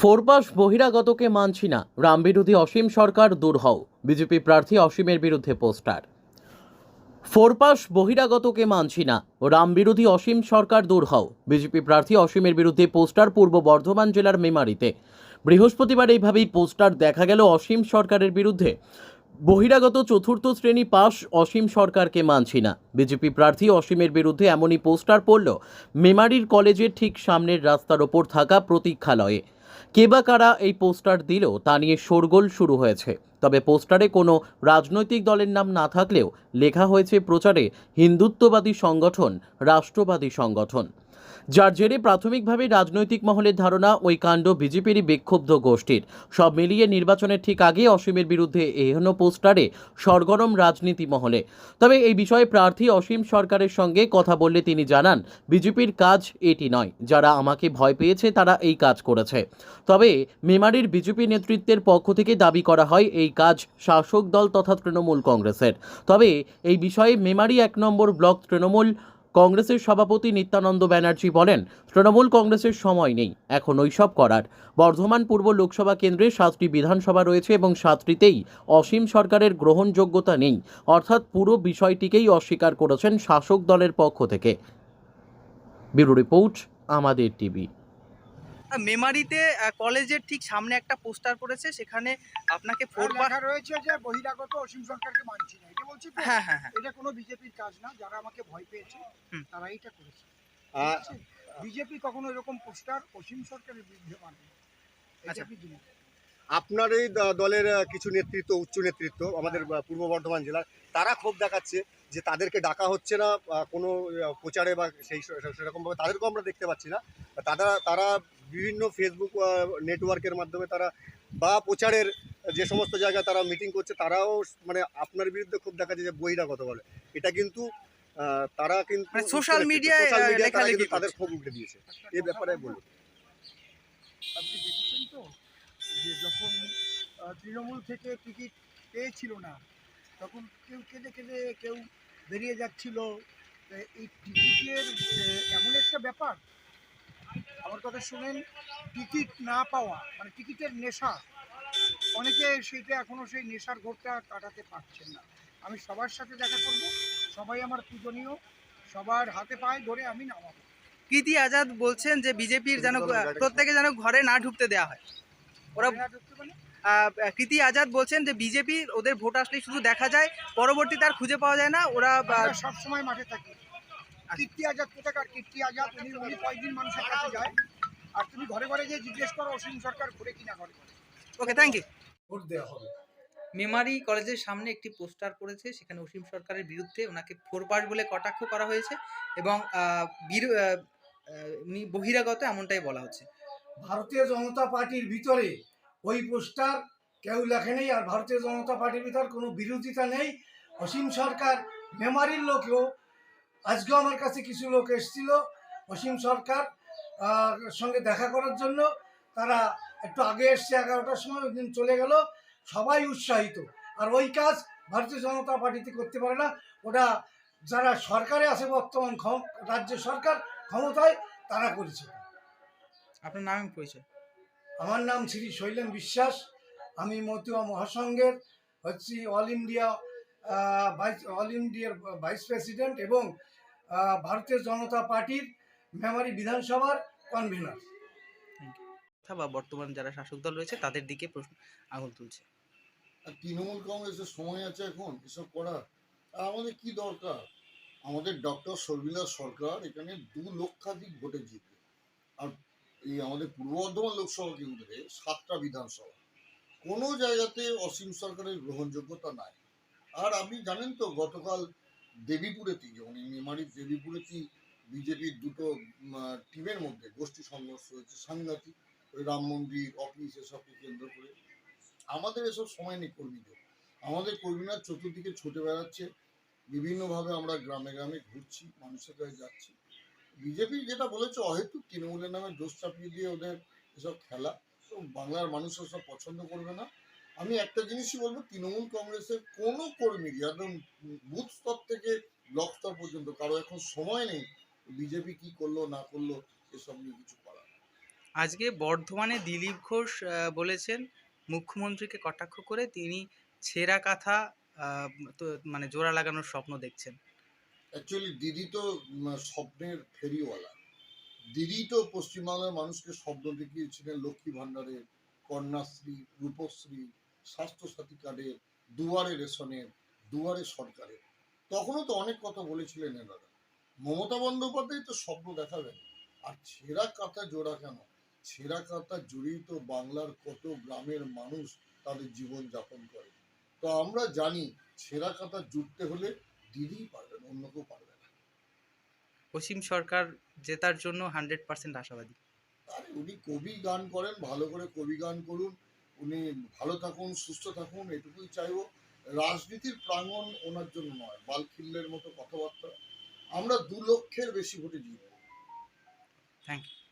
ফোরপাস বহিরাগতকে মানছি না। রাম বিরোধী অসীম সরকার দূর হও। বিজেপি প্রার্থী অসীমের বিরুদ্ধে পোস্টার। ফোরপাস বহিরাগতকে মানছি না। রাম বিরোধী অসীম সরকার দূর হও। বিজেপি প্রার্থী অসীমের বিরুদ্ধে পোস্টার পূর্ব বর্ধমান জেলার মেমারিতে। বৃহস্পতিবার এইভাবেই পোস্টার দেখা গেল অসীম সরকারের বিরুদ্ধে। বহিরাগত চতুর্থ শ্রেণি পাস অসীম সরকারকে মানছি না। বিজেপি প্রার্থী অসীমের বিরুদ্ধে এমনই পোস্টার পড়ল মেমারির কলেজের ঠিক সামনের রাস্তার ওপর থাকা প্রতীক্ষালয়ে। কে বা কারা এই পোস্টার দিল তা নিয়ে শোরগোল শুরু হয়েছে। তবে পোস্টারে কোনো রাজনৈতিক দলের নাম না থাকলেও লেখা হয়েছে প্রচারে হিন্দুত্ববাদী সংগঠন, রাষ্ট্রবাদী সংগঠন। যার জেরে প্রাথমিকভাবে রাজনৈতিক মহলের ধারণা ওই কাণ্ড বিজেপিরই বিক্ষুব্ধ গোষ্ঠীর। সব মিলিয়ে নির্বাচনের ঠিক আগে অসীমের বিরুদ্ধে এহেন পোস্টারে সরগরম রাজনীতি মহলে। তবে এই বিষয়ে প্রার্থী অসীম সরকারের সঙ্গে কথা বললে তিনি জানান, বিজেপির কাজ এটি নয়, যারা আমাকে ভয় পেয়েছে তারা এই কাজ করেছে। তবে মেমারির বিজেপি নেতৃত্বের পক্ষ থেকে দাবি করা হয়, এই কাজ শাসক দল তথা তৃণমূল কংগ্রেসের। তবে এই বিষয়ে মেমারি এক নম্বর ব্লক তৃণমূল কংগ্রেসের সভাপতি নিত্যানন্দ ব্যানার্জি বলেন তৃণমূল কংগ্রেসের সময় নেই এখন ওইসব করার। বর্ধমান পূর্ব লোকসভা কেন্দ্রে সাতটি বিধানসভা রয়েছে এবং সাতটিতেই অসীম সরকারের গ্রহণযোগ্যতা নেই। অর্থাৎ পুরো বিষয়টিকেই অস্বীকার করেছেন শাসক দলের পক্ষ থেকে। ব্যুরো রিপোর্ট আমাদের টিভি। মেমারিতে কলেজের ঠিক সামনে একটা পোস্টার পড়েছে সেখানে আপনাকে ফোর রয়েছে যে বহিরাগত অসীম সরকারকে মানছি বলছি হ্যাঁ হ্যাঁ হ্যাঁ। এটা কোনো বিজেপির কাজ না যারা আমাকে ভয় পেয়েছে। তারা এইটা করেছে। বিজেপি কখনো এরকম পোস্টার অসীম সরকারের বিরুদ্ধে মানে আচ্ছা। আপনার এই দলের কিছু নেতৃত্ব উচ্চ নেতৃত্ব আমাদের পূর্ব বর্ধমান জেলার তারা ক্ষোভ দেখাচ্ছে যে তাদেরকে ডাকা হচ্ছে না কোনো প্রচারে বা সেই সেরকমভাবে তাদেরকেও আমরা দেখতে পাচ্ছি না। তারা তারা বিভিন্ন ফেসবুক নেটওয়ার্কের মাধ্যমে তারা বা প্রচারের যে সমস্ত জায়গায় তারা মিটিং করছে তারাও মানে আপনার বিরুদ্ধে ক্ষোভ দেখাচ্ছে যে বহিরাগত বলে। এটা কিন্তু তারা কিন্তু মানে সোশ্যাল মিডিয়ায় কিন্তু তাদের। ক্ষোভ উঠে দিয়েছে। এই ব্যাপারে বলুন। আপনি দেখেছেন তো যে যখন তৃণমূল থেকে টিকিট পেয়েছিল না তখন কেউ কেঁদে কেঁদে কেউ বেরিয়ে যাচ্ছিল। এই টিকিটের এমন একটা ব্যাপার আমার কথা শুনেন টিকিট না পাওয়া মানে টিকিটের নেশা অনেকে সেটা এখনও সেই নেশার ঘোরটা কাটাতে পারছেন না। আমি সবার সাথে দেখা করব সবাই আমার পূজনীয় সবার হাতে পায়ে ধরে আমি নামাবো। কৃতি আজাদ বলছেন যে বিজেপির যেন প্রত্যেকে যেন ঘরে না ঢুকতে দেওয়া হয়। ওরা কৃতি আজাদ বলছেন যে বিজেপি ওদের ভোট আসলেই শুধু দেখা যায় পরবর্তীতে আর খুঁজে পাওয়া যায় না ওরা সব সময় মাঠে থাকে। কীর্তি আজাদ কোথাকার? কীর্তি আজাদ উনি উনি কয়েকদিন মানুষের কাছে যায়। আর তুমি ঘরে ঘরে গিয়ে জিজ্ঞেস করো অসীম সরকার ঘুরে কিনা ঘরে ঘরে। ওকে থ্যাংক ইউ ভোট দেওয়া হবে। মেমারি কলেজের সামনে একটি পোস্টার পড়েছে সেখানে অসীম সরকারের বিরুদ্ধে ওনাকে ফোরপাস বলে কটাক্ষ করা হয়েছে এবং উনি বহিরাগত এমনটাই বলা হচ্ছে। ভারতীয় জনতা পার্টির ভিতরে ওই পোস্টার কেউ লেখে নেই আর ভারতীয় জনতা পার্টির ভিতর কোনো বিরোধিতা নেই। অসীম সরকার মেমারির লোকেও আজকেও আমার কাছে কিছু লোক এসেছিল অসীম সরকার সঙ্গে দেখা করার জন্য। তারা একটু আগে এসছে এগারোটার সময় ওই দিন চলে গেল। সবাই উৎসাহিত। আর ওই কাজ ভারতীয় জনতা পার্টিতে করতে পারে না। ওটা যারা সরকারে আছে বর্তমান ক্ষম- রাজ্য সরকার ক্ষমতায় তারা করেছে আপনার নাম পরিচয় আমার নাম শ্রী শৈলেন বিশ্বাস। আমি মতুয়া মহাসংঘের হচ্ছি অল ইন্ডিয়া ভাইস অল ইন্ডিয়ার ভাইস প্রেসিডেন্ট এবং ভারতীয় জনতা পার্টির মেমারি বিধানসভার কনভেনার কথা বা বর্তমান যারা শাসক দল রয়েছে, তাদের দিকে প্রশ্ন, আঙুল তুলছে। তৃণমূল কংগ্রেসের সময় আছে এখন, এসব আর আমাদের কি দরকার? আমাদের ডক্টর শর্মিলা সরকার এখানে দু লক্ষাধিক ভোটে জিতবে। আর এই আমাদের পূর্ব বর্ধমান লোকসভা কেন্দ্রে সাতটা বিধানসভা। কোনো জায়গাতে অসীম সরকারের গ্রহণযোগ্যতা নাই। আর আপনি জানেন তো, গতকাল দেবীপুরেতেই যেমন মেমারির দেবীপুরেতেই বিজেপির দুটো টিমের মধ্যে গোষ্ঠী সংঘর্ষ হয়েছে সাংঘাতিক। ওই রাম মন্দির, অফিস, এসবকে কেন্দ্র করে। আমাদের এসব সময় নেই কর্মীদের আমাদের কর্মীরা চতুর্দিকে ছুটে বেড়াচ্ছে। বিভিন্নভাবে আমরা গ্রামে গ্রামে ঘুরছি, মানুষের কাছে যাচ্ছি। বিজেপি যেটা বলেছে, অহেতুক তৃণমূলের নামে দোষ চাপিয়ে দিয়ে ওদের এসব খেলা। তো বাংলার মানুষ সব পছন্দ করবে না। আমি একটা জিনিসই বলব, তৃণমূল কংগ্রেসের কোনো কর্মীরই একদম বুথ স্তর থেকে ব্লক স্তর পর্যন্ত, কারও এখন সময় নেই। বিজেপি কি করল, না করল, এসব নিয়ে কিছু আজকে বর্ধমানে দিলীপ ঘোষ বলেছেন, মুখ্যমন্ত্রীকে কটাক্ষ করে তিনি ছেঁড়া কাঁথা মানে জোড়া লাগানোর স্বপ্ন দেখছেন। অ্যাকচুয়ালি দিদি তো স্বপ্নের ফেরিওয়ালা। দিদি তো পশ্চিমবাংলার মানুষকে স্বপ্ন দেখিয়েছিলেন, লক্ষ্মী ভাণ্ডারের কন্যাশ্রী, রূপশ্রী, স্বাস্থ্যসাথী কার্ডের দুয়ারে রেশনের, দুয়ারে সরকারের। তখনও তো অনেক কথা বলেছিলেন এনারা। মমতা বন্দ্যোপাধ্যায় তো স্বপ্ন দেখাবেন। আর ছেঁড়া কাঁথা জোড়া কেন? ছেঁড়া কাঁথা জুড়েই তো বাংলার কত গ্রামের মানুষ তাদের জীবন যাপন করে। তো আমরা জানি ছেঁড়া কাঁথা জুড়তে হলে দিদিই পারবেন অন্য কেউ পারবে না। অসীম সরকার জেতার জন্য হান্ড্রেড পার্সেন্ট আশাবাদী। আরে উনি কবি গান করেন ভালো করে কবি গান করুন উনি ভালো থাকুন সুস্থ থাকুন এটুকুই চাইব। রাজনীতির প্রাঙ্গণ ওনার জন্য নয় বালখিল্যের মতো কথাবার্তা। আমরা দু লক্ষের বেশি ভোটে জিতবো। Thank you